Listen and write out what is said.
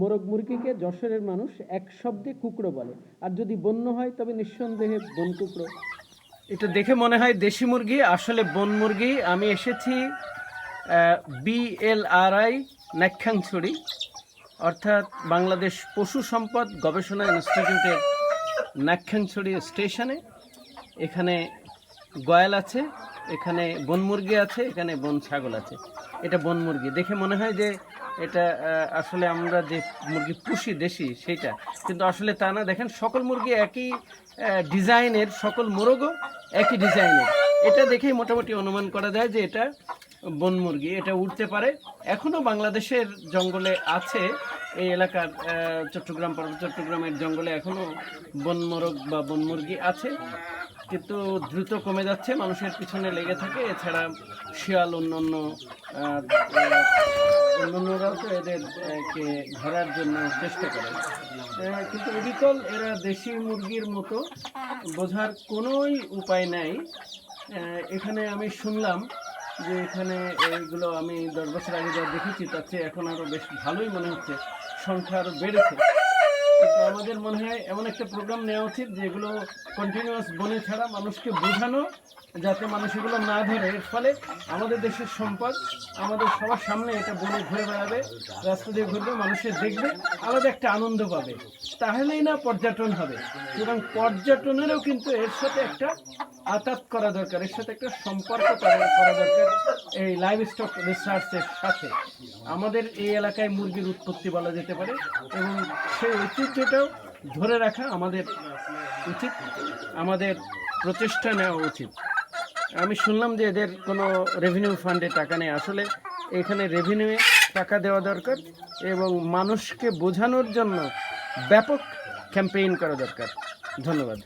মোরগ মুরগিকে যশোরের মানুষ এক শব্দে কুকড়ো বলে। আর যদি বন্য হয়, তবে নিঃসন্দেহে বন কুকড়ো এটা দেখে মনে হয় দেশি মুরগি, আসলে বন মুরগি। আমি এসেছি বিএলআরআই নাক্ষাংছড়ি অর্থাৎ বাংলাদেশ পশু সম্পদ গবেষণা ইনস্টিটিউটের নাক্ষাংছড়ি স্টেশনে। এখানে গয়াল আছে। এখানে বন মুরগি আছে, এখানে বন ছাগল আছে। এটা বন মুরগি। দেখে মনে হয় যে এটা আসলে আমরা যে মুরগি পুষি দেশি সেটা কিন্তু আসলে তা না। দেখেন, সকল মুরগি একই ডিজাইনের, সকল মোরগও একই ডিজাইনের। এটা দেখেই মোটামুটি অনুমান করা যায় যে এটা বন মুরগি, এটা উঠতে পারে। এখনও বাংলাদেশের জঙ্গলে আছে। এই এলাকার চট্টগ্রাম পার্বত্য চট্টগ্রামের জঙ্গলে এখনও বন মোরগ বা বন মুরগি আছে। কিন্তু দ্রুত কমে যাচ্ছে, মানুষের পিছনে লেগে থাকে, এছাড়া শিয়াল অন্যান্য অন্যান্যরাও তো এদেরকে ধরার জন্য চেষ্টা করে। কিন্তু অবিকল এরা দেশি মুরগির মতো বোঝার কোনোই উপায় নাই। এখানে আমি শুনলাম যে এখানে এইগুলো আমি দশ বছর আগে যা দেখেছি, তার চেয়ে এখন আরও বেশ ভালোই মনে হচ্ছে। সংখ্যা আরও বেড়েছে। আমাদের মনে হয় এমন একটা প্রোগ্রাম নেওয়া উচিত যেগুলো কন্টিনিউয়াস বনে ছাড়া মানুষকে বোঝানো, যাতে মানুষ এগুলো না ধরে। এর ফলে আমাদের দেশের সম্পদ, আমাদের সবার সামনে এটা বনে ঘুরে বেড়াবে, রাস্তা দিয়ে ঘুরবে মানুষের দেখবে, আলাদা একটা আনন্দ পাবে। তাহলেই না পর্যটন হবে। সুতরাং পর্যটনেরও কিন্তু এর সাথে একটা আতাত করা দরকার, এর সাথে একটা সম্পর্ক করা করা দরকার এই লাইভ স্টক রিসার্চের সাথে। আমাদের এই এলাকায় মুরগির উৎপত্তি বলা যেতে পারে এবং সেই ঐতিহ্যটাও ধরে রাখা আমাদের উচিত, আমাদের প্রচেষ্টা নেওয়া উচিত। আমি শুনলাম যে এদের কোনো রেভিনিউ ফান্ডে টাকা নেই। আসলে এখানে রেভিনিউয়ে টাকা দেওয়া দরকার এবং মানুষকে বোঝানোর জন্য ব্যাপক ক্যাম্পেইন করা দরকার। ধন্যবাদ।